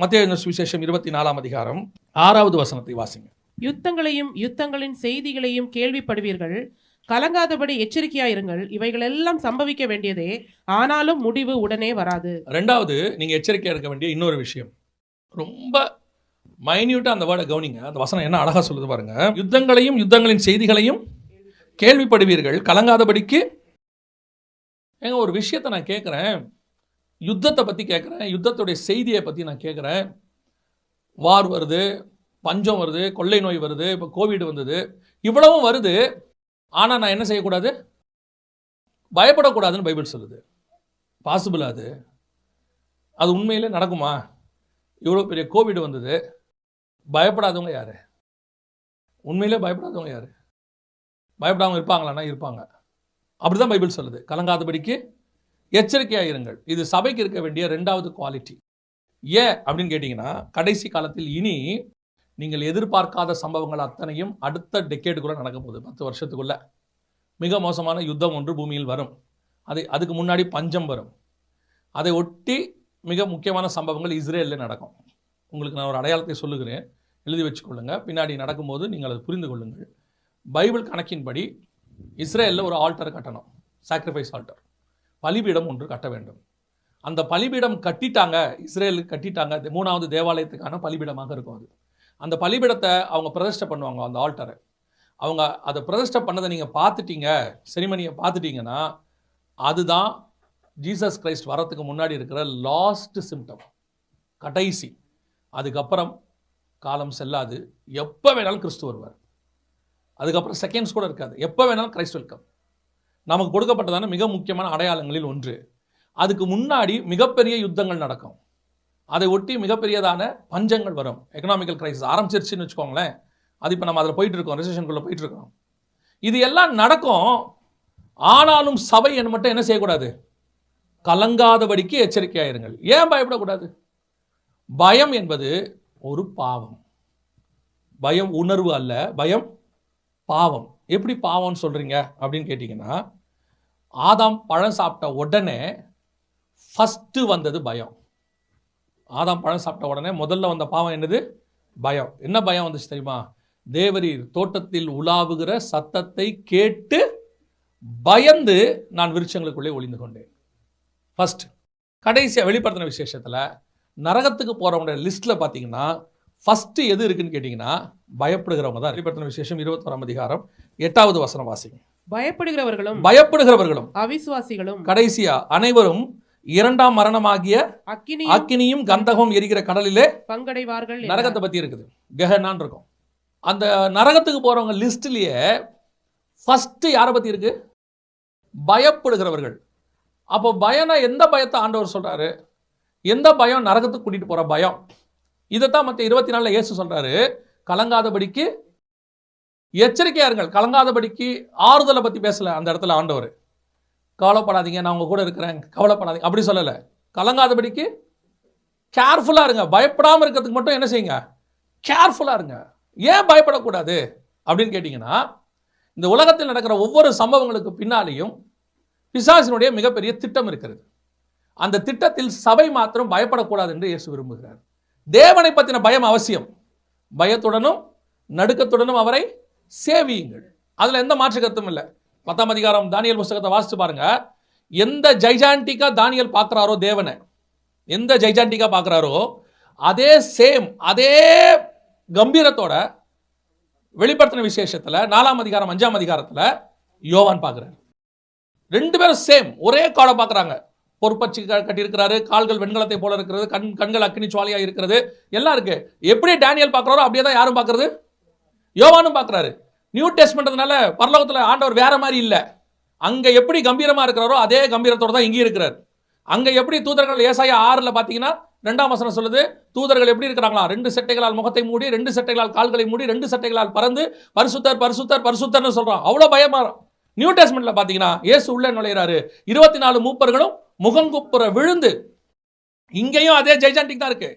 மத்திய சுவிசேஷம் இருபத்தி நாலாம் அதிகாரம் ஆறாவது வசனத்தை வாசிங்க. யுத்தங்களையும் யுத்தங்களின் செய்திகளையும் கேள்விப்படுவீர்கள். கலங்காதபடி எச்சரிக்கையாயிருங்கள். இவைகளெல்லாம் சம்பவிக்க வேண்டியதே. ஆனாலும் முடிவு உடனே வராது. ரெண்டாவது நீங்க எச்சரிக்கையா இருக்க வேண்டிய இன்னொரு விஷயம். ரொம்ப மைன்யூட்டா அந்த வேர்டை கவனிங்க. அந்த வசனம் என்ன அழகா சொல்லுது பாருங்க. யுத்தங்களையும் யுத்தங்களின் செய்திகளையும் கேள்விப்படுவீர்கள். கலங்காதபடிக்கு. ஏங்க ஒரு விஷயத்தை நான் கேட்குறேன் யுத்தத்தை பற்றி கேட்குறேன் யுத்தத்துடைய செய்தியை பற்றி நான் கேட்குறேன் வார் வருது பஞ்சம் வருது கொள்ளை நோய் வருது இப்போ கோவிட் வந்தது. இவ்வளவும் வருது. ஆனால் நான் என்ன செய்யக்கூடாது? பயப்படக்கூடாதுன்னு பைபிள் சொல்லுது. பாசிபிளா அது. அது உண்மையிலே நடக்குமா? இவ்வளோ பெரிய கோவிட் வந்தது. பயப்படாதவங்க யார்? உண்மையிலே பயப்படாதவங்க யார்? பயப்படாமல் இருப்பாங்களான்னா இருப்பாங்க. அப்படி தான் பைபிள் சொல்லுது. கலங்காதபடிக்கு எச்சரிக்கையாக இருங்கள் இது சபைக்கு இருக்க வேண்டிய ரெண்டாவது குவாலிட்டி ஏன் அப்படின்னு கேட்டிங்கன்னா கடைசி காலத்தில் இனி நீங்கள் எதிர்பார்க்காத சம்பவங்கள் அத்தனையும் அடுத்த டெக்கேடுக்குள்ளே நடக்க போகுது. பத்து வருஷத்துக்குள்ளே. மிக மோசமான யுத்தம் ஒன்று பூமியில் வரும். அது அதுக்கு முன்னாடி பஞ்சம் வரும். அதை ஒட்டி மிக முக்கியமான சம்பவங்கள் இஸ்ரேலில் நடக்கும். உங்களுக்கு நான் ஒரு அடையாளத்தை சொல்லுகிறேன். எழுதி வச்சுக்கொள்ளுங்க. பின்னாடி நடக்கும்போது நீங்கள் அதை புரிந்து கொள்ளுங்கள். பைபிள் கணக்கின்படி இஸ்ரேலில் ஒரு ஆல்டர் கட்டணும். சாக்ரிஃபைஸ் ஆல்டர் பலிபீடம் ஒன்று கட்ட வேண்டும். அந்த பலிபீடம் கட்டிட்டாங்க இஸ்ரேலுக்கு கட்டிட்டாங்க மூணாவது தேவாலயத்துக்கான பலிபீடமாக இருக்கும் அது. அந்த பலிபீடத்தை அவங்க பிரதிஷ்டை பண்ணுவாங்க அந்த ஆல்டரை. அவங்க அதை பிரதிஷ்டை பண்ணதை நீங்கள் பார்த்துட்டீங்க செரிமனியை பார்த்துட்டீங்கன்னா அதுதான் ஜீசஸ் கிரைஸ்ட் வரத்துக்கு முன்னாடி இருக்கிற லாஸ்ட் சிம்டம் கடைசி. அதுக்கப்புறம் காலம் செல்லாது. எப்போ வேணாலும் கிறிஸ்து வருவார். அதுக்கப்புறம் செகண்ட்ஸ் கூட இருக்காது. எப்போ வேணாலும் கிரைஸ்ட் வெல்கம். நமக்கு கொடுக்கப்பட்டதான மிக முக்கியமான அடையாளங்களில் ஒன்று. அதுக்கு முன்னாடி மிகப்பெரிய யுத்தங்கள் நடக்கும். அதை ஒட்டி மிகப்பெரியதான பஞ்சங்கள் வரும். எக்கனாமிக்கல் கிரைசிஸ் ஆரம்பிச்சிருச்சுன்னு வச்சுக்கோங்களேன். அது இப்போ நம்ம அதில் போயிட்டு இருக்கோம் ரிசெஷனுக்குள்ளே போயிட்டு இருக்கோம் இது எல்லாம் நடக்கும். ஆனாலும் சபை என்ன மட்டும் என்ன செய்யக்கூடாது? கலங்காதபடிக்கு எச்சரிக்கையாயிருங்கள் ஏன் பயப்படக்கூடாது? பயம் என்பது ஒரு பாவம். பயம் உணர்வு அல்ல பயம் பாவம். எப்படி பாவம்னு சொல்கிறீங்க அப்படின்னு கேட்டிங்கன்னா ஆதாம் பழம் சாப்பிட்ட உடனே ஃபஸ்ட்டு வந்தது பயம். ஆதாம் பழம் சாப்பிட்ட உடனே முதல்ல வந்த பாவம் என்னது? பயம். என்ன பயம் வந்துச்சு தெரியுமா? தேவரீர் தோட்டத்தில் உலாவுகிற சத்தத்தை கேட்டு பயந்து நான் விருட்சங்களுக்குள்ளே ஒளிந்து கொண்டேன். ஃபஸ்ட் கடைசியாக வெளிப்படுத்தின விசேஷத்தில் நரகத்துக்கு போகிறவங்களோட லிஸ்ட்டில் பார்த்தீங்கன்னா ஃபஸ்ட்டு எது இருக்குன்னு கேட்டிங்கன்னா பயப்படுகிறவங்க தான். வெளிப்படுத்தின விசேஷம் இருபத்தோராம் அதிகாரம் எட்டாவது வசனம் வாசிங்க. பயப்படுகிறவர்களும் பயப்படுகிறவர்களும் அவிசுவாசிகளும் கடைசியா அனைவரும் இரண்டாம் மரணமாகிய அக்கினி அக்கினியும் கந்தகமும் எரிகிற கடலிலே பங்கடைவார்கள். நரகத்தை பத்தி இருக்குது. கெஹனான் இருக்கும். அந்த நரகத்துக்கு போறவங்க லிஸ்ட்லயே ஃபர்ஸ்ட் யாரை பத்தி இருக்கு? பயப்படுகிறவர்கள். அப்போ பயனா எந்த பயத்தை ஆண்டவர் சொல்றாரு? எந்த பயம் நரகத்துக்கு கூட்டிட்டு போற பயம்? இதைத்தான் மற்ற இருபத்தி நாலுல இயேசு சொல்றாரு. கலங்காதபடிக்கு எச்சரிக்கையா இருங்கள் கலங்காதபடிக்கு ஆறுதலை பத்தி பேசல அந்த இடத்துல ஆண்டவர். கவலைப்படாதீங்க நான் உங்க கூட இருக்கிறேன். கவலைப்படாதீங்க. அப்படி சொல்லலை. கலங்காதபடிக்கு கேர்ஃபுல்லாக இருங்க. பயப்படாமல் இருக்கிறதுக்கு மட்டும் என்ன செய்யுங்க? கேர்ஃபுல்லாக இருங்க. ஏன் பயப்படக்கூடாது? அப்படின்னு கேட்டிங்கன்னா இந்த உலகத்தில் நடக்கிற ஒவ்வொரு சம்பவங்களுக்கு பின்னாலேயும் பிசாசினுடைய மிகப்பெரிய திட்டம் இருக்கிறது. அந்த திட்டத்தில் சபை மாத்திரம் பயப்படக்கூடாது என்று இயேசு விரும்புகிறார். தேவனை பற்றின பயம் அவசியம். பயத்துடனும் நடுக்கத்துடனும் அவரை சேவியுங்கள். அதில் எந்த மாற்று கருத்தும் இல்லை. பத்தாம் அதிகாரம் தானியல் புஸ்தகத்தை வாசித்து பாருங்க. எந்த ஜைஜாண்டிக்காக தானியல் பார்க்குறாரோ தேவனை எந்த ஜைஜாண்டிக்காக பார்க்குறாரோ அதே சேம் அதே கம்பீரத்தோட வெளிப்படுத்தின விசேஷத்தில் நாலாம் அதிகாரம் அஞ்சாம் அதிகாரத்தில் யோவான் பார்க்குறாரு. ரெண்டு பேரும் சேம் ஒரே காடை பார்க்குறாங்க. பொறுப்பச்சு கட்டியிருக்கிறாரு கால்கள் வெண்கலத்தை போல இருக்கிறது கண் கண்கள் அக்னி சுவாலியாக இருக்கிறது எல்லாம் இருக்குது எப்படி டேனியல் பார்க்குறாரோ அப்படியே தான் யாரும் பார்க்குறது? யோவானும் பார்க்குறாரு. நியூ டெஸ்ட்மெண்ட்னால பரலோகத்தில் ஆண்டவர் வேற மாதிரி இல்லை. அங்கே எப்படி கம்பீரமாக இருக்கிறாரோ அதே கம்பீரத்தோட தான் இங்கே இருக்கிறார். அங்கே எப்படி தூதர்கள் ஏசாயா ஆறில் பார்த்தீங்கன்னா ரெண்டாம் வசனம் சொல்லுது தூதர்கள் எப்படி இருக்கிறாங்களா? ரெண்டு சட்டைகளால் முகத்தை மூடி ரெண்டு சட்டைகளால் கால்களை மூடி ரெண்டு சட்டைகளால் பறந்து பரிசுத்தர் பரிசுத்தர் பரிசுத்தர்னு சொல்கிறோம் அவ்வளோ பயமாக நியூ டெஸ்ட்மெண்ட்டில் பார்த்தீங்கன்னா இயேசு உள்ளே நுழையிறாரு. இருபத்தி நாலு மூப்பர்களும் முகங்குப்புற விழுந்து இங்கேயும் அதே ஜெய்ஜாண்டிக் தான் இருக்குது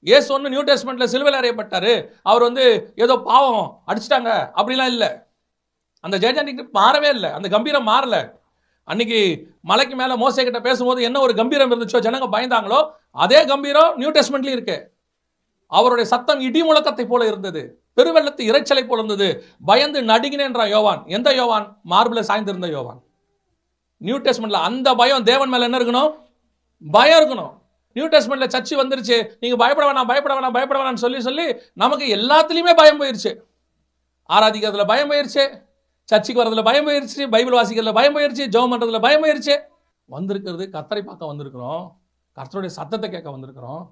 இயேசு ஒன்று நியூ டெஸ்ட்மெண்ட்டில் சிலுவையில் அறையப்பட்டார். அவர் வந்து ஏதோ பாவம் அடிச்சிட்டாங்க அப்படிலாம் இல்லை. அந்த ஜெயஜாண்டிக்கு மாறவே இல்லை. அந்த கம்பீரம் மாறல. அன்னைக்கு மலைக்கு மேலே மோசை கிட்ட பேசும்போது என்ன ஒரு கம்பீரம் இருந்துச்சோ ஜனங்க பயந்தாங்களோ அதே கம்பீரம் நியூ டெஸ்ட்மெண்ட்லேயும் இருக்கு. அவருடைய சத்தம் இடி முழக்கத்தை போல இருந்தது. பெருவெள்ளத்து இரைச்சலை போல இருந்தது. பயந்து நடுங்கினேன்றான் யோவான். எந்த யோவான்? மார்பில் சாய்ந்திருந்த யோவான். நியூ டெஸ்ட்மெண்ட்ல அந்த பயம் தேவன் மேல என்ன இருக்கணும்? பயம் இருக்கணும். நியூ டெஸ்ட்மெண்ட்ல சர்ச்சு வந்துருச்சு. நீங்க பயப்பட வேணாம் பயப்பட வேணாம் பயப்பட வேணாம்னு சொல்லி சொல்லி நமக்கு எல்லாத்துலேயுமே பயம் போயிருச்சு. ஆராதிக்கிறதுல பயம் போயிருச்சு. சர்ச்சுக்கு வரதுல பயம் போயிருச்சு. பைபிள் வாசிக்கிறதுல பயம் போயிருச்சு. ஜோம் பண்ணுறதுல பயம் போயிருச்சு. வந்திருக்கிறது கர்த்தரை பார்க்க வந்திருக்கிறோம். கர்த்தருடைய சத்தத்தை கேட்க வந்திருக்கிறோம்.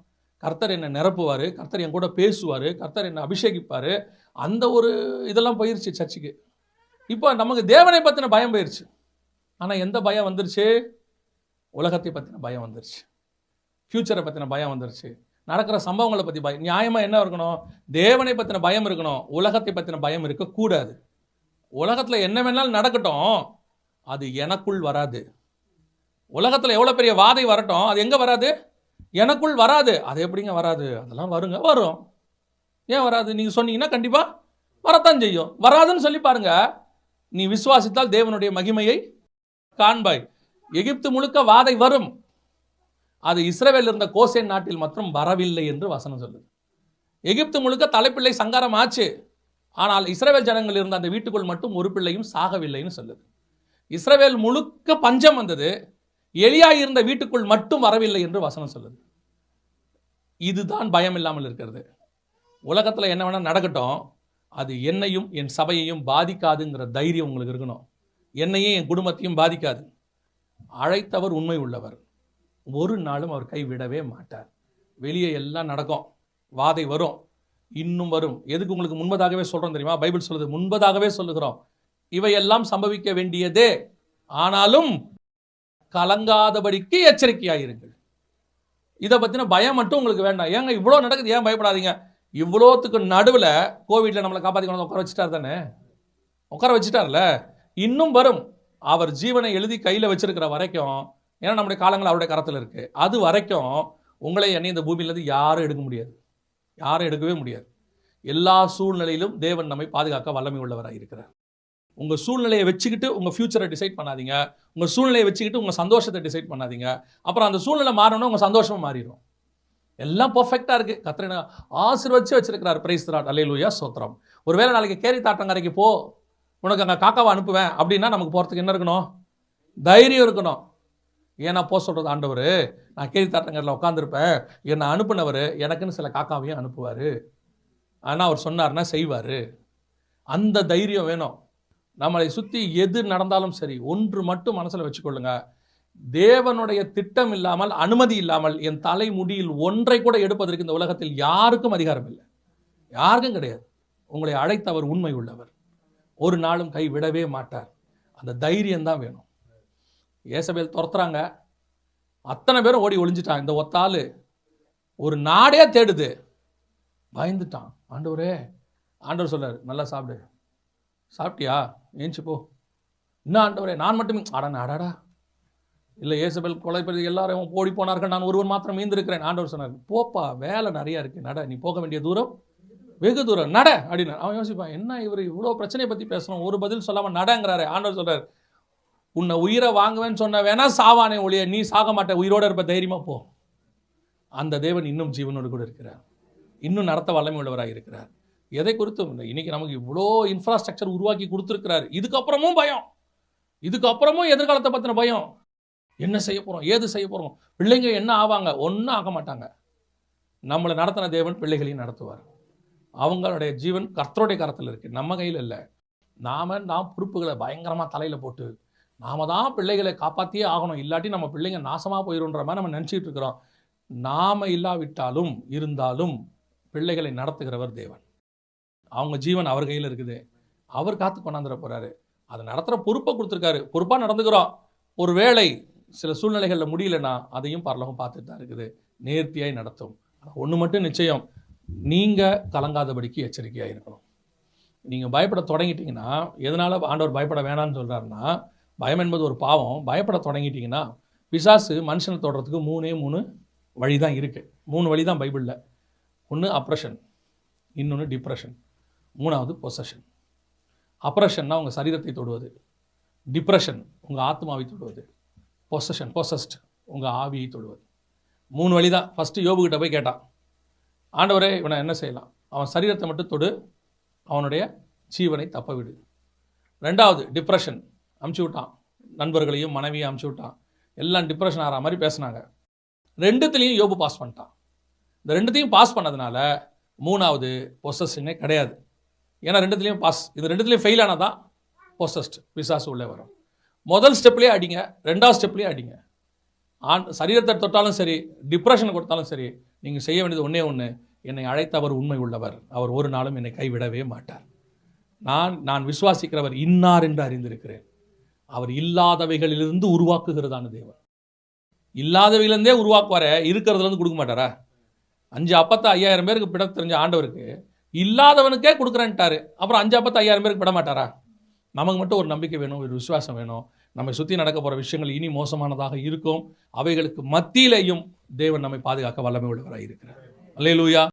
கர்த்தர் என்னை நிரப்புவார். கர்த்தர் என் கூட பேசுவார். கர்த்தர் என்னை அபிஷேகிப்பார். அந்த ஒரு இதெல்லாம் போயிருச்சு சர்ச்சுக்கு. இப்போ நமக்கு தேவனை பற்றின பயம் போயிருச்சு. ஆனால் எந்த பயம் வந்துருச்சு? உலகத்தை பற்றின பயம் வந்துருச்சு. ஃப்யூச்சரை பற்றின பயம் வந்துருச்சு. நடக்கிற சம்பவங்களை பற்றி பயம் நியாயமாக என்ன இருக்கணும்? தேவனை பற்றின பயம் இருக்கணும். உலகத்தை பற்றின பயம் இருக்கக்கூடாது. உலகத்தில் என்ன வேணாலும் நடக்கட்டும். அது எனக்குள் வராது. உலகத்தில் எவ்வளோ பெரிய வாதை வரட்டும். அது எங்கே வராது? எனக்குள் வராது. அது எப்படிங்க வராது? அதெல்லாம் வருங்க. வரும். ஏன் வராது? நீங்கள் சொன்னீங்கன்னா கண்டிப்பாக வரத்தான் செய்யும். வராதுன்னு சொல்லி பாருங்க. நீ விசுவாசித்தால் தேவனுடைய மகிமையை காண்பாய். எகிப்து முழுக்க வாதை வரும். அது இஸ்ரேவேல் இருந்த கோசேன் நாட்டில் மற்றும் வரவில்லை என்று வசனம் சொல்லுது. எகிப்து முழுக்க தலைப்பிள்ளை சங்காரம் ஆச்சு. ஆனால் இஸ்ரேவேல் ஜனங்கள் இருந்த அந்த வீட்டுக்குள் மட்டும் ஒரு பிள்ளையும் சாகவில்லைன்னு சொல்லுது. இஸ்ரேவேல் முழுக்க பஞ்சம் வந்தது. எலியா இருந்த வீட்டுக்குள் மட்டும் வரவில்லை என்று வசனம் சொல்லுது. இதுதான் பயம் இல்லாமல் இருக்கிறது. உலகத்தில் என்ன வேணால் நடக்கட்டும். அது என்னையும் என் சபையையும் பாதிக்காதுங்கிற தைரியம் உங்களுக்கு இருக்கணும். என்னையும் என் குடும்பத்தையும் பாதிக்காது. அழைத்தவர் உண்மை உள்ளவர். ஒரு நாளும் அவர் கைவிடவே மாட்டார். வெளியே எல்லாம் நடக்கும். வாதை வரும். இன்னும் வரும். எதுக்கு உங்களுக்கு முன்பதாகவே சொல்கிறோம் தெரியுமா? பைபிள் சொல்லுது முன்பதாகவே சொல்லுகிறோம். இவையெல்லாம் சம்பவிக்க வேண்டியதே. ஆனாலும் கலங்காதபடிக்கு எச்சரிக்கையாயிருங்கள். இதை பற்றின பயம் மட்டும் உங்களுக்கு வேண்டாம். ஏங்க இவ்வளோ நடக்குது ஏன் பயப்படாதீங்க? இவ்வளோத்துக்கு நடுவில் கோவிட்ல நம்மளை காப்பாற்றி உட்கார வச்சுட்டார் தானே? உட்கார வச்சுட்டார்ல? இன்னும் வரும். அவர் ஜீவனை எழுதி கையில் வச்சிருக்கிற வரைக்கும் ஏன்னா நம்முடைய காலங்கள் அவருடைய கரத்தில் இருக்குது அது வரைக்கும் உங்களை என்னை இந்த பூமியிலேருந்து யாரும் எடுக்க முடியாது. யாரும் எடுக்கவே முடியாது. எல்லா சூழ்நிலையிலும் தேவன் நம்மை பாதுகாக்க வல்லமை உள்ளவராக இருக்கிறார். உங்கள் சூழ்நிலையை வச்சுக்கிட்டு உங்கள் ஃப்யூச்சரை டிசைட் பண்ணாதீங்க. உங்கள் சூழ்நிலையை வச்சுக்கிட்டு உங்கள் சந்தோஷத்தை டிசைட் பண்ணாதீங்க. அப்புறம் அந்த சூழ்நிலை மாறணும்னா உங்கள் சந்தோஷமாக மாறிடும் எல்லாம் பர்ஃபெக்டாக இருக்குது கத்திரனை ஆசீர்வச்சு வச்சிருக்கிறார். பிரைஸ் திராட் அலையிலூயா சோத்திரம் ஒருவேளை நாளைக்கு கேரி தாட்டங்கரைக்கு போ. உனக்கு அங்கே காக்காவை அனுப்புவேன். அப்படின்னா நமக்கு போகிறதுக்கு என்ன இருக்கணும்? தைரியம் இருக்கணும். ஏன்னா போ சொல்கிறது ஆண்டவர்? நான் கேள்வி தாட்டங்கரில் உட்காந்துருப்பேன் என்னை அனுப்புனவர் எனக்குன்னு சில காக்காவையும் அனுப்புவார். ஆனால் அவர் சொன்னார்னா செய்வார். அந்த தைரியம் வேணும். நம்மளை சுற்றி எது நடந்தாலும் சரி ஒன்று மட்டும் மனசில் வச்சுக்கொள்ளுங்க. தேவனுடைய திட்டம் இல்லாமல் அனுமதி இல்லாமல் என் தலைமுடியில் ஒன்றை கூட எடுப்பதற்கு இந்த உலகத்தில் யாருக்கும் அதிகாரம் இல்லை. யாருக்கும் கிடையாது. உங்களை அழைத்தவர் உண்மை உள்ளவர். ஒரு நாளும் கை விடவே மாட்டார். அந்த தைரியம் தான் வேணும். ஏசபேல் துரத்துறாங்க. அத்தனை பேரும் ஓடி ஒளிஞ்சிட்டான் இந்த ஒத்தாள் ஒரு நாடே தேடுது. பயந்துட்டான். ஆண்டவரே ஆண்டவர் சொன்னார் நல்லா சாப்பிடு. சாப்பிட்டியா? ஏஞ்சி போ. என்ன ஆண்டவரே நான் மட்டுமே அடா அடாடா இல்லை ஏசபேல் கொலை பண்ணி எல்லாரும் ஓடி போனார்கள். நான் ஒருவன் மாத்திரம் மீந்திருக்கிறேன். ஆண்டவர் சொன்னார் போப்பா வேலை நிறையா இருக்குது நட நீ போக வேண்டிய தூரம் வெகு தூரம். நட அப்படின்னு அவன் யோசிப்பான் என்ன இவர் இவ்வளோ பிரச்சனையை பற்றி பேசுகிறோம் ஒரு பதில் சொல்லாமல் நடங்கிறாரு. ஆண்டவர் சொல்கிறார் உன்னை உயிரை வாங்குவேன்னு சொன்ன வேணா சாவானே ஒழிய நீ சாக மாட்ட உயிரோட இருப்ப தைரியமாக போ. அந்த தேவன் இன்னும் ஜீவனோடு கூட இருக்கிறார். இன்னும் நடத்த வல்லமை உள்ளவராக இருக்கிறார். எதை குறித்தும் இல்லை. இன்னைக்கு நமக்கு இவ்வளோ இன்ஃப்ராஸ்ட்ரக்சர் உருவாக்கி கொடுத்துருக்கிறாரு. இதுக்கப்புறமும் பயம். இதுக்கப்புறமும் எதிர்காலத்தை பற்றின பயம். என்ன செய்ய போகிறோம் ஏது செய்ய போகிறோம் பிள்ளைங்க என்ன ஆவாங்க? ஒன்றும் ஆக மாட்டாங்க. நம்மளை நடத்தின தேவன் பிள்ளைகளையும் நடத்துவார். அவங்களுடைய ஜீவன் கர்த்தருடைய கரத்தில் இருக்குது நம்ம கையில் இல்லை. நாம் நாம் பொறுப்புகளை பயங்கரமாக தலையில் போட்டு நாம தான் பிள்ளைகளை காப்பாற்றியே ஆகணும். இல்லாட்டி நம்ம பிள்ளைங்க நாசமாக போயிடும்ன்ற மாதிரி நம்ம நினச்சிட்டு இருக்கிறோம். நாம இல்லாவிட்டாலும் இருந்தாலும் பிள்ளைகளை நடத்துகிறவர் தேவன். அவங்க ஜீவன் அவர் கையில் இருக்குது. அவர் காத்து கொண்டாந்துட போகிறாரு அதை நடத்துகிற பொறுப்பை கொடுத்துருக்காரு. பொறுப்பாக நடந்துக்கிறோம். ஒரு வேளை சில சூழ்நிலைகளில் முடியலன்னா அதையும் பரலகம் பார்த்துட்டு தான் இருக்குது. நேர்த்தியாய் நடத்தும். ஒன்று மட்டும் நிச்சயம். நீங்கள் கலங்காதபடிக்கு எச்சரிக்கையாக இருக்கணும். நீங்கள் பயப்பட தொடங்கிட்டீங்கன்னா எதனால் ஆண்டவர் பயப்பட வேணாம்னு சொல்கிறாருன்னா பயம் என்பது ஒரு பாவம். பயப்பட தொடங்கிட்டிங்கன்னா பிசாசு மனுஷனை தொடுறதுக்கு மூணே மூணு வழி தான் இருக்குது மூணு வழி தான் பைபிளில். ஒன்று அப்ரஷன் இன்னொன்று டிப்ரெஷன் மூணாவது பொசஷன் அப்ரஷன்னா உங்கள் சரீரத்தை தொடுவது. டிப்ரெஷன் உங்கள் ஆத்மாவை தொடுவது. பொசஷன் பொசஸ்ட் உங்கள் ஆவியை தொடுவது. மூணு வழி தான் ஃபஸ்ட்டு யோபுக்கிட்ட போய் கேட்டான். ஆண்டவரே இவனை என்ன செய்யலாம்? அவன் சரீரத்தை மட்டும் தொடு. அவனுடைய ஜீவனை தப்ப விடு ரெண்டாவது டிப்ரெஷன் அமுச்சு விட்டான் நண்பர்களையும் மனைவியும் அமுச்சு விட்டான் எல்லாம் டிப்ரெஷன் ஆகிற மாதிரி பேசினாங்க. ரெண்டுத்துலேயும் யோபு பாஸ் பண்ணிட்டான். இந்த ரெண்டுத்தையும் பாஸ் பண்ணதுனால மூணாவது பொசஷனே கிடையாது. ஏன்னா ரெண்டுத்துலேயும் பாஸ் இது ரெண்டுத்துலேயும் ஃபெயில் ஆனால் தான் பொசஸ்ட் பிசாசு உள்ளே வரும். முதல் ஸ்டெப்லேயே அடிங்க ரெண்டாவது ஸ்டெப்லேயே அடிங்க. ஆண் சரீரத்தை தொட்டாலும் சரி டிப்ரெஷன் கொடுத்தாலும் சரி நீங்கள் செய்ய வேண்டியது ஒன்றே ஒன்று என்னை அழைத்தவர் உண்மை உள்ளவர். அவர் ஒரு நாளும் என்னை கைவிடவே மாட்டார். நான் நான் விசுவாசிக்கிறவர் இன்னார் என்று அறிந்திருக்கிறேன். அவர் இல்லாதவைகளிலிருந்து உருவாக்குகிறதான தேவன். இல்லாதவையிலேருந்தே உருவாக்குவார இருக்கிறதுலேருந்து கொடுக்க மாட்டாரா? அஞ்சு அப்பத்தை ஐயாயிரம் பேருக்கு பிட தெரிஞ்ச ஆண்டவருக்கு இல்லாதவனுக்கே கொடுக்குறேன்ட்டாரு. அப்புறம் அஞ்சு அப்பத்தை ஐயாயிரம் பேருக்கு பிட மாட்டாரா? நமக்கு மட்டும் ஒரு நம்பிக்கை வேணும் ஒரு விசுவாசம் வேணும். நம்மை சுற்றி நடக்க போகிற விஷயங்கள் இனி மோசமானதாக இருக்கும். அவைகளுக்கு மத்தியிலேயும் தேவன் நம்மை பாதுகாக்க வல்லமை உள்ளவராக இருக்கிறார் அல்லேலூயா.